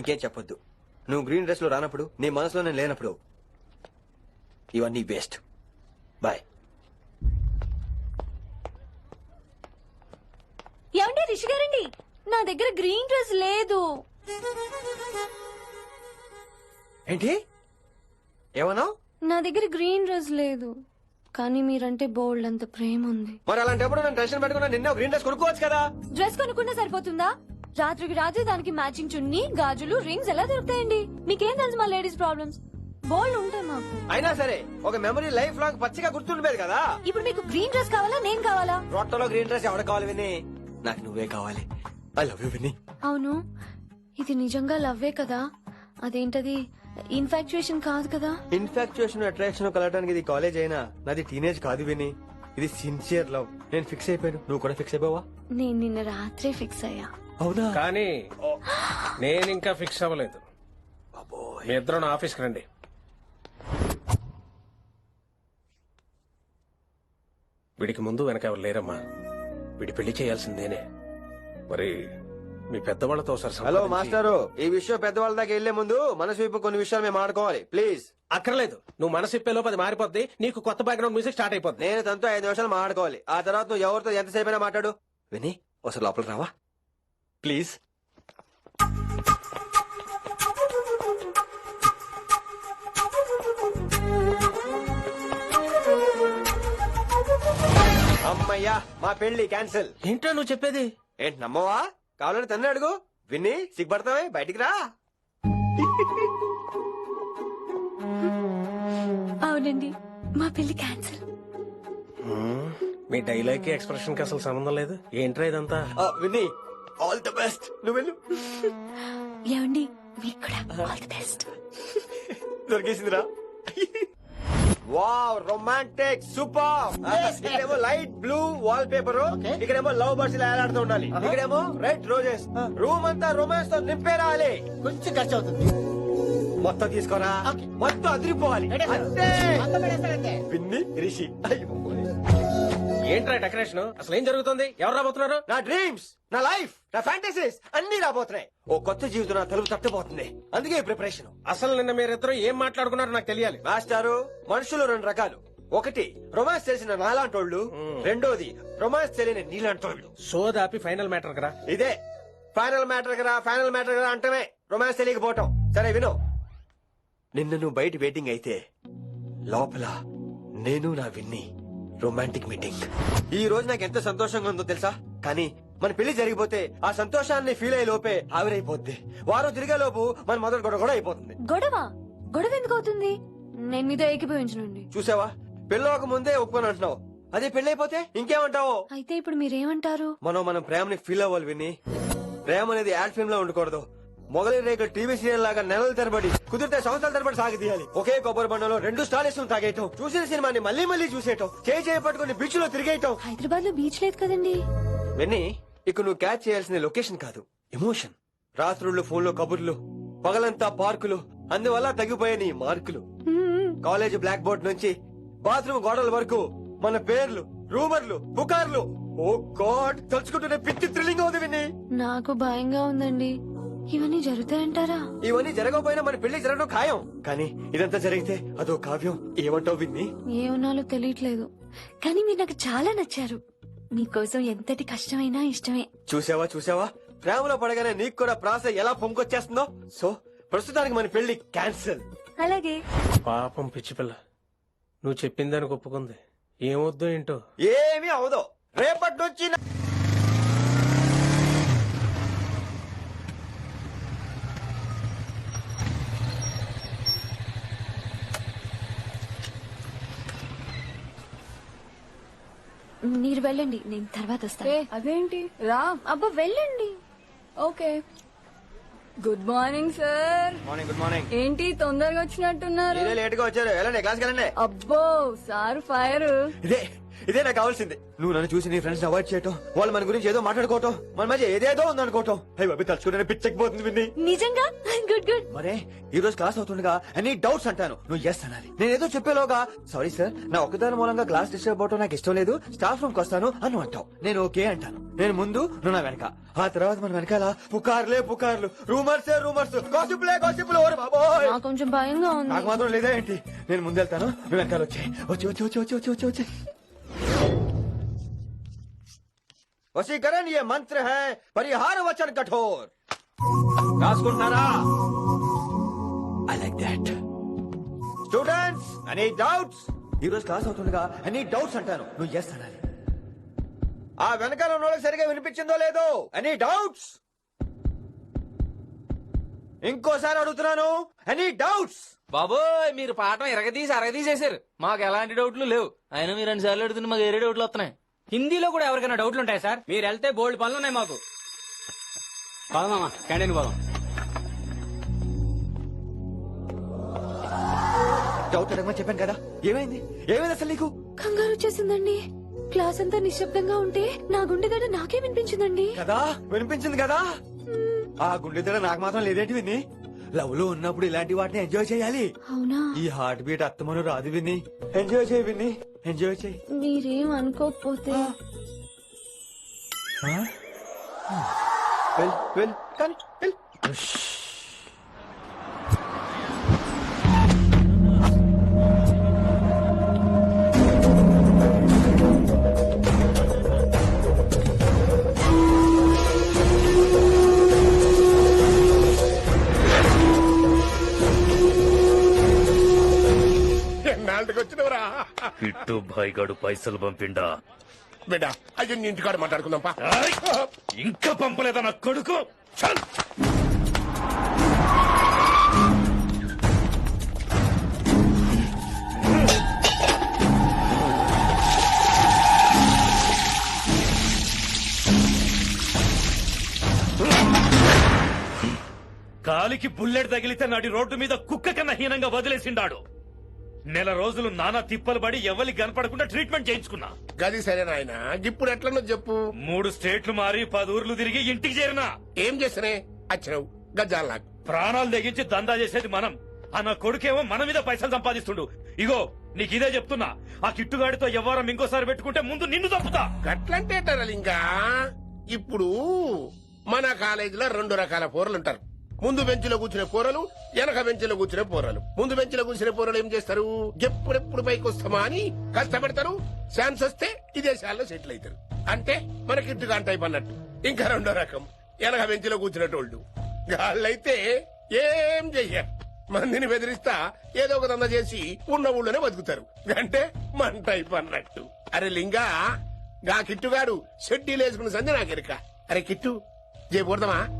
నువ్వు ఇంకేం చెప్పొద్దు. నువ్వు గ్రీన్ డ్రెస్లో రానప్పుడు నీ మనసులో నేను లేనప్పుడు ఇవన్నీ వేస్ట్. బాయ్. ఏమండి రిషి గారండి? నా దగ్గర గ్రీన్ డ్రెస్ లేదు. ఏంటి? ఏమన్నావు? నా దగ్గర గ్రీన్ డ్రెస్ లేదు. కానీ మీరంటే బోల్డ్ అంత ప్రేమ ఉంది మరి అలాంటప్పుడు నేను టెన్షన్ పెట్టుకున్నా నిన్న గ్రీన్ డ్రెస్ కొనుక్కోవచ్చు కదా? డ్రెస్ కొనుక్కున్నా సరిపోతుందా? రాత్రికి రాత్రి దానికి మ్యాచింగ్ చున్నీ గాజులు రింగ్స్ ఎలా దొరుకుతాయండి? మీకేం తెలుసు మా లేడీస్ ప్రాబ్లమ్స్ బోల్డ్ ఉంటాయి మాకు. అయినా సరే ఒక మెమరీ లైఫ్ లాంగ్ పచ్చిగా గుర్తుండిపోయేది కదా? ఇప్పుడు మీకు గ్రీన్ డ్రెస్ కావాలా నేను కావాలా? రొట్టలో గ్రీన్ డ్రెస్ ఎవడ కావాలి విని నాకు నువ్వే కావాలి. ఐ లవ్ యూ విని అవును. ఇది నిజంగా లవ్వే కదా? అదేంటది? ఇన్ఫాక్చుయేషన్ కాదు కదా? ఇన్ఫాక్చుయేషన్ అట్రాక్షన్ కలగడానికి ఇది కాలేజ్ అయినా నాది టీనేజ్ కాదు విని ఇది సిన్సియర్ లవ్ నేను ఫిక్స్ అయిపోయాను. నువ్వు కూడా ఫిక్స్ అయిపోవా? నేను నిన్న రాత్రే ఫిక్స్ అయ్యా. అవునా? కానీ నేను ఇంకా ఫిక్స్ అవ్వలేదు. మీ ఇద్దరు నా ఆఫీస్కి రండి. వీడికి ముందు వెనక ఎవరు లేరమ్మా. వీడి పెళ్ళి చేయాల్సిందేనే మరి మీ పెద్దవాళ్ళతో ఒకసారి హలో మాస్టారు ఈ విషయం పెద్దవాళ్ళ దాకా వెళ్ళే ముందు మనసు వైపు కొన్ని విషయాలు మేము ఆడుకోవాలి. ప్లీజ్. అక్కర్లేదు. నువ్వు మనసు ఇప్పేలోపు అది మారిపోద్ది. నీకు కొత్త బ్యాక్గ్రౌండ్ మ్యూజిక్ స్టార్ట్ అయిపోద్ది. నేను తనతో ఐదు నిమిషాలు మాట్లాడుకోవాలి. ఆ తర్వాత నువ్వు ఎవరితో ఎంతసేపు అయినా మాట్లాడు. విని ఒకసారి లోపలికి రావా? ప్లీజ్. అమ్మయ్యా మా పెళ్ళి క్యాన్సిల్ ఏంటో నువ్వు చెప్పేది? ఏంటి నమ్మవా? కావాలని తన్నే అడుగు. విన్ని సిగ్గుపడతావే? బయటికి రా. అవునండి మా పెళ్ళి క్యాన్సిల్ మీ డైలాగ్కి ఎక్స్ప్రెషన్కి అసలు సంబంధం లేదు? ఏంట్రా ఇదంతా? ఆ, విన్ని ఆల్ ది బెస్ట్ నువ్వు వెళ్ళు. ఏమండి మీకు కూడా ఆల్ ది బెస్ట్ దొరికేసిందిరా. వావ్ రొమాంటిక్ సూపర్ ఇక్కడేమో లైట్ బ్లూ వాల్ పేపర్ ఇక్కడేమో లవ్ బర్డ్స్ ఇలా ఏలాడుతూ ఉండాలి. ఇక్కడేమో రెడ్ రోజెస్ రూమ్ అంతా రొమాన్స్తో నింపే రావాలి కొంచెం ఖర్చు అవుతుంది మొత్తం తీసుకోరా? మొత్తం అదిరిపోవాలి. అంతే. పిన్ని రిషి. ఏంట్రా డెకరేషన్? అసలు ఏం జరుగుతుంది? ఎవరు రాబోతున్నారు? నా డ్రీమ్స్ నా లైఫ్ నా ఫ్యాంటసీస్ అన్ని రాబోతున్నాయి. ఓ కొత్త జీవితం నా తలుపు తట్టబోతుంది అందుకే ప్రిపరేషన్. అసలు నిన్న మీరిద్దరు ఏం మాట్లాడుకున్నారో నాకు తెలియాలి. మాస్టారు మనుషులు రెండు రకాలు. ఒకటి రొమాన్స్ తెలిసిన నాలాంటోళ్ళు. రెండోది రొమాన్స్ తెలియని నీలాంటోళ్ళు. సోదాపి ఫైనల్ మ్యాటర్ కదా. ఇదే. ఫైనల్ మ్యాటర్ కదా ఫైనల్ మ్యాటర్ కదా అంటమే. రొమాన్స్ తెలియకపోవటం. సరే విను. నిన్న నువ్వు బయట వెయిటింగ్ అయితే లోపల నేను నా విన్ని రొమాంటిక్ మీటింగ్ ఈ రోజు నాకు ఎంత సంతోషంగా ఉందో తెలుసా? కానీ మన పెళ్ళి జరిగిపోతే ఆ సంతోషాన్ని ఫీల్ అయ్యే లోపే ఆవిరైపోద్ది. వారం తిరిగే లోపు మన మొదటి గొడవ కూడా అయిపోతుంది. గొడవ? గొడవ ఎందుకు అవుతుంది? నేను మీతో ఏకీభవించనండి చూసావా? పెళ్ళవక ముందే ఒప్పుకొని అంటున్నావు. అదే పెళ్ళైపోతే ఇంకేమంటావు? అయితే ఇప్పుడు మీరేమంటారు? మనం మనం ప్రేమని ఫీల్ అవ్వాలి విని ప్రేమ అనేది యాడ్ ఫిల్మ్లో ఉండకూడదు. మొగలి రేఖ టీవీ సీరియల్ లాగా నెలల తరబడి కుదిరితే సంవత్సరాల తరబడి సాగి తీయాలి ఒకే కొబ్బరి బండలో రెండు స్టాలిస్ తాగేయటం చూసిన సినిమాని మళ్ళీ మళ్ళీ చూసేయటం చేయి చేయి పట్టుకుని బీచ్లో తిరిగేయటం. హైదరాబాద్లో బీచ్ లేదు కదండి. విన్ని ఇక నువ్వు క్యాచ్ చేయాల్సిన లొకేషన్ కాదు ఎమోషన్ రాత్రుళ్ళు ఫోన్లో కబుర్లు పగలంతా పార్కులు అందువల్ల తగ్గిపోయే నీ మార్కులు. కాలేజ్ బ్లాక్ బోర్డ్ నుంచి బాత్రూమ్ గోడల వరకు మన పేర్లు రూమర్లు పుకార్లు. ఓ గాడ్ తలుచుకుంటూనే పిచ్చి థ్రిల్లింగ్ అవుతుంది నాకు భయంగా ఉందండి. ఇవన్నీ జరుగుతాయంటారా? ఇవన్నీ జరగకపోయినా మన పెళ్ళి జరగడం ఖాయం. కానీ ఇదంతా జరిగితే అదో కావ్యం ఏమంటావు విన్ని? ఏమన్నాలో తెలియట్లేదు. కానీ మీరు నాకు చాలా నచ్చారు. మీకోసం ఎంతటి కష్టమైనా ఇష్టమే. చూసావా చూసావా ప్రేమలో పడగానే నీకు కూడా ప్రాస ఎలా పొంగొచ్చేస్తుందో సో ప్రస్తుతానికి మన పెళ్ళి క్యాన్సిల్. అలాగే. పాపం పిచ్చి పిల్ల. నువ్వు చెప్పిందానికి ఒప్పుకుంది. ఏమొద్దు ఏంటో? ఏమీ అవదో. రేపటి నుంచి మీరు వెళ్ళండి నేను తర్వాత వస్తాను. అదేంటి? రా. అబ్బా వెళ్ళండి. Okay. Good morning sir. Morning good morning ఏంటి తొందరగా వచ్చినట్టున్నారు? లేట్గా వచ్చారు. వెళ్ళండి క్లాస్కి వెళ్ళండి. అబ్బో సార్ ఫైర్. ఇదే ఇదే నాకు కావాల్సింది. నువ్వు నన్ను చూసి నీ ఫ్రెండ్స్ అవాయిడ్ చేయటం వాళ్ళు మన గురించి ఏదో మాట్లాడుకోవటం మన మధ్య ఏదేదో ఉందనుకోవటం. తలుచుకుంటే పిచ్చకపోతుంది నిజంగా? మరే ఈ రోజు క్లాస్ అవుతుండగా ఎనీ డౌట్స్ అంటాను. నువ్వు ఎస్ అనాలి. నేను ఏదో చెప్పేలోగా సారీ సార్ నా ఒకదాని మూలంగా క్లాస్ డిస్టర్బ్ అవటం నాకు ఇష్టం లేదు స్టాఫ్ రూమ్ వస్తాను అని అంటావు. నేను ఓకే అంటాను. నేను ముందు నువ్వు నా వెనక. ఆ తర్వాత మన వెనకాల పుకార్లే పుకార్లు. రూమర్స్ రూమర్స్ గాసిప్లే గాసిప్లు నాకు కొంచెం భయంగా ఉంది. నాకు మాత్రం లేదా ఏంటి? నేను ముందు వెళ్తాను నువ్వు వెనకాల వచ్చే వచ్చి వచ్చి వచ్చి వచ్చి వచ్చి వచ్చి వశీకరణ ये మంత్ర है పరిహార వచన్ కఠోర్. రాసుకుంటున్నారా? I like that students any doubts ఈ రోజు క్లాస్ అవుతుండగా ఎనీ డౌట్స్ అంటాను. నువ్వు ఎస్ అనాలి. ఆ వెనకాల ఉన్న సరిగా వినిపించిందో లేదో? ఎనీ డౌట్స్ ఇంకోసారి అడుగుతున్నాను. ఎనీ డౌట్స్ బాబోయ్ మీరు పాఠం ఎరగదీసి అరగదీసేశారు. మాకు ఎలాంటి డౌట్లు లేవు. అయినా మీరు రెండు సార్లు అడుగుతుంటే మాకు ఏరే డౌట్లు వస్తున్నాయి. హిందీలో కూడా ఎవరికైనా డౌట్లు ఉంటాయి సార్? మీరు వెళ్తే బోల్డ్ పనులు ఉన్నాయి మాకు. పోదామా క్యాంటీన్ పోదాం. డౌట్ అడగమని చెప్పాను కదా. ఏమైంది? ఏమైంది అసలు నీకు? కంగారు వచ్చేసిందండి. క్లాస్ అంతా నిశ్శబ్దంగా ఉంటే నా గుండె దడ నాకే వినిపించిందండి. కదా? వినిపించింది కదా? ఆ గుండె దడ నాకు మాత్రం లేదేంటి విని లవ్లో ఉన్నప్పుడు ఇలాంటి వాటిని ఎంజాయ్ చేయాలి. అవునా? ఈ హార్ట్ బీట్ అత్తమను రాదు విని ఎంజాయ్ చేయి విని ఎంజాయ్ చేయి. మీరేం అనుకోకపోతే. వెల్ వెల్ కానీ వెల్ కిట్టు భాయ్గాడు పైసలు పంపిండా? బిడ్డ అయ్యో నీ ఇంటికాడ మాట్లాడుకుందాం పా! ఇంకా పంపలేదా నా కొడుకు? చల్! కాలికి బుల్లెట్ తగిలితే నాటి రోడ్డు మీద కుక్క కన్నా హీనంగా వదిలేసిండాడు. నెల రోజులు నానా తిప్పలు పడి ఎవరికి కనపడకుండా ట్రీట్మెంట్ చేయించుకున్నా. గది సరే నాయన ఇప్పుడు ఎట్లనో చెప్పు. మూడు స్టేట్లు మారి పది ఊర్లు తిరిగి ఇంటికి చేరినా. ఏం చేసినే? వచ్చినావు గజ్జాల నాకు. ప్రాణాలు తెగించి దందా చేసేది మనం. ఆ నా కొడుకేమో మన మీద పైసలు సంపాదిస్తుండు. ఇగో నీకు ఇదే చెప్తున్నా. ఆ కిట్టుగాడితో ఎవరం ఇంకోసారి పెట్టుకుంటే ముందు నిన్ను తప్పుతా గట్లంటే ఇంకా ఇప్పుడు మన కాలేజీలో రెండు రకాల పోరలు ఉంటారు ముందు బెంచ్లో కూర్చునే పోరలు వెనక బెంచ్లో కూర్చునే పోరలు. ముందు బెంచ్లో కూర్చునే పోరలు ఏం చేస్తారు? ఎప్పుడెప్పుడు పైకి వస్తామా అని కష్టపడతారు. ఛాన్స్ వస్తే విదేశాల్లో సెటిల్ అవుతారు. అంటే మన కిట్టుగా టైప్ అన్నట్టు. ఇంకా రెండో రకం. వెనక బెంచ్లో కూర్చునేటోళ్ళు. వాళ్ళైతే ఏం చెయ్యరు. మందిని బెదిరిస్తా ఏదో ఒక దంద చేసి ఉన్న ఊళ్ళోనే బతుకుతారు. అంటే మన టైప్ అన్నట్టు. అరే లింగా గా కిట్టుగాడు షెడ్డీలు వేసుకున్న సంధి నాకెరక. అరే కిట్టు చేయకూడదమా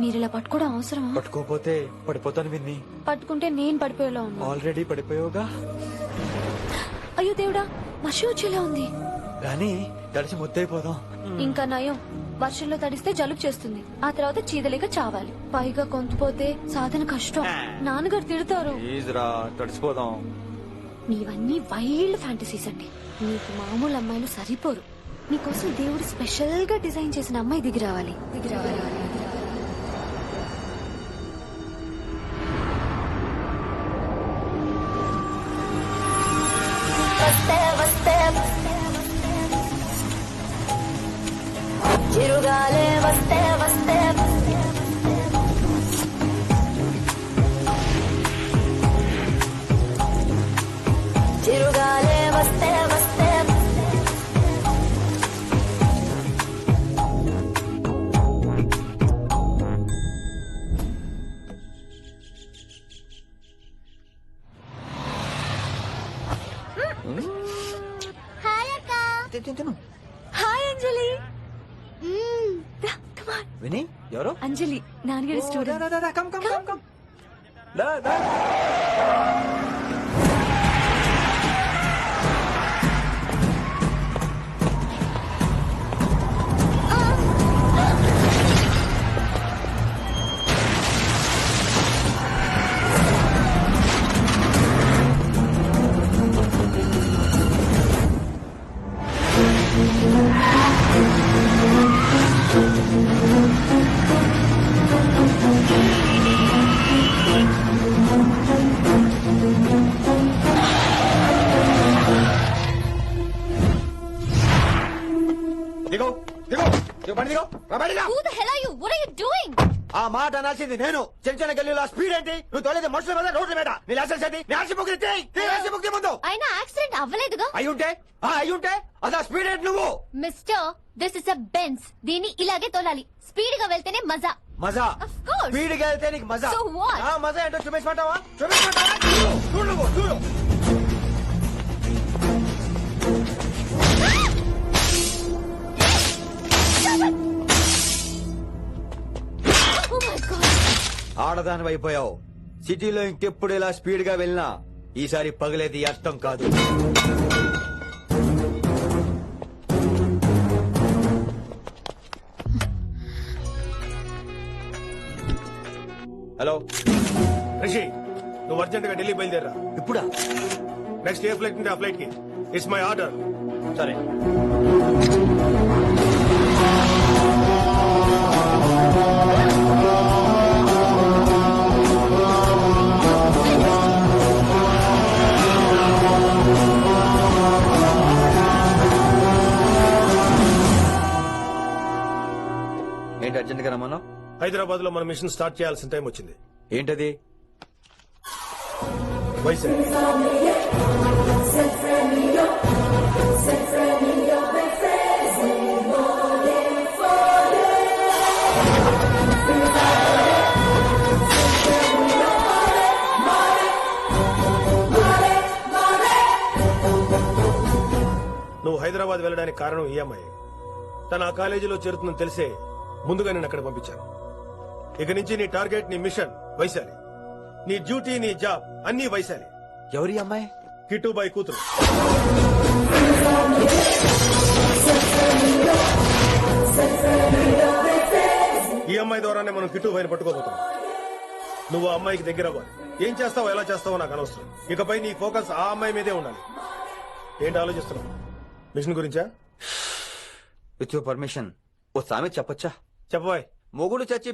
మీరు ఇలా పట్టుకోవడం అవసరమా? పట్టుకోపోతే పడిపోతాను విన్ని. పట్టుకుంటే నేను పడిపోయేలా ఉన్నా ఆల్రెడీ పడిపోయావుగా? అయ్యో దేవుడా వర్షం వచ్చేలా ఉంది. కానీ తడిసి ముద్దైపోదాం ఇంకా నయం. వర్షంలో తడిస్తే జలుబు చేస్తుంది. ఆ తర్వాత చీదలేక చావాలి. పైగా కొంతపోతే సాధన కష్టం. నాన్నగారు తిడతారు. ప్లీజ్ రా తడిసిపోదాం. మీవన్నీ వైల్డ్ ఫ్యాంటసీస్ అండి. మీకు మామూలు అమ్మాయిలు సరిపోరు. మీకోసం దేవుడు స్పెషల్గా డిజైన్ చేసిన అమ్మాయి దిగి రావాలి దిగి రావాలి. as trevas, trevas. Tiro galevas. દા દા કમ કમ કમ કમ દા દા అనాల్సింది నేను. చిన్న చిన్న గల్లీలో స్పీడ్ ఏంటి? నువ్వు తోలేది మనుషుల మీద రోడ్ల మీద. నీ లైసెన్స్ ఏంటి? నీ నీ ఆర్సీ బుక్ తీ ముందు. అయినా యాక్సిడెంట్ అవ్వలేదుగా? అయి ఉంటే ఆ అయి ఉంటే అసలు స్పీడ్ ఏంటి నువ్వు? Mister this is a Benz దీన్ని ఇలాగే తోలాలి. స్పీడ్గా వెళ్తేనే మజా. మజా. స్పీడ్గా వెళ్తే నీకు మజా. మజా ఏంటో చూపించమంటావా? చూపించమంటావా? చూడు చూడు. ఆడదాని అయిపోయావు సిటీలో ఇంకెప్పుడు ఇలా స్పీడ్గా వెళ్ళినా ఈసారి పగలేది అర్థం కాదు. హలో. రిషి నువ్వు అర్జెంట్గా ఢిల్లీ బయలుదేరా ఇప్పుడా? నెక్స్ట్ ఏ ఫ్లైట్ ఉంటే ఆ ఫ్లైట్కి. ఇట్స్ మై ఆర్డర్ సరే. హైదరాబాద్లో మన మిషన్ స్టార్ట్ చేయాల్సిన టైం వచ్చింది. ఏంటది? వైజాగ్ నువ్వు హైదరాబాద్ వెళ్ళడానికి కారణం ఈ అమ్మాయి. తన ఆ కాలేజీలో చేరుతుందని తెలిసే ముందుగా నేను అక్కడ పంపించాను. ఇక నుంచి నీ టార్గెట్ నీ మిషన్ వైశాలి. నీ డ్యూటీ నీ జాబ్ అన్ని వైశాలి. ఎవరి అమ్మాయి? కిట్టుబాయి కూతురు. ఈ అమ్మాయి ద్వారానే మనం కిట్టుబాయిని పట్టుకోబోతున్నాం. నువ్వు ఆ అమ్మాయికి దగ్గర అవ్వాలి. ఏం చేస్తావో ఎలా చేస్తావో నాకు అనవసరం. ఇకపై నీ ఫోకస్ ఆ అమ్మాయి మీదే ఉండాలి. ఏంటి ఆలోచిస్తున్నావు? మిషన్ గురించా? విత్ యువర్ పర్మిషన్ ఓ సామెత చెప్పొచ్చా? చెప్పబాయ్. మొగుడు చచ్చి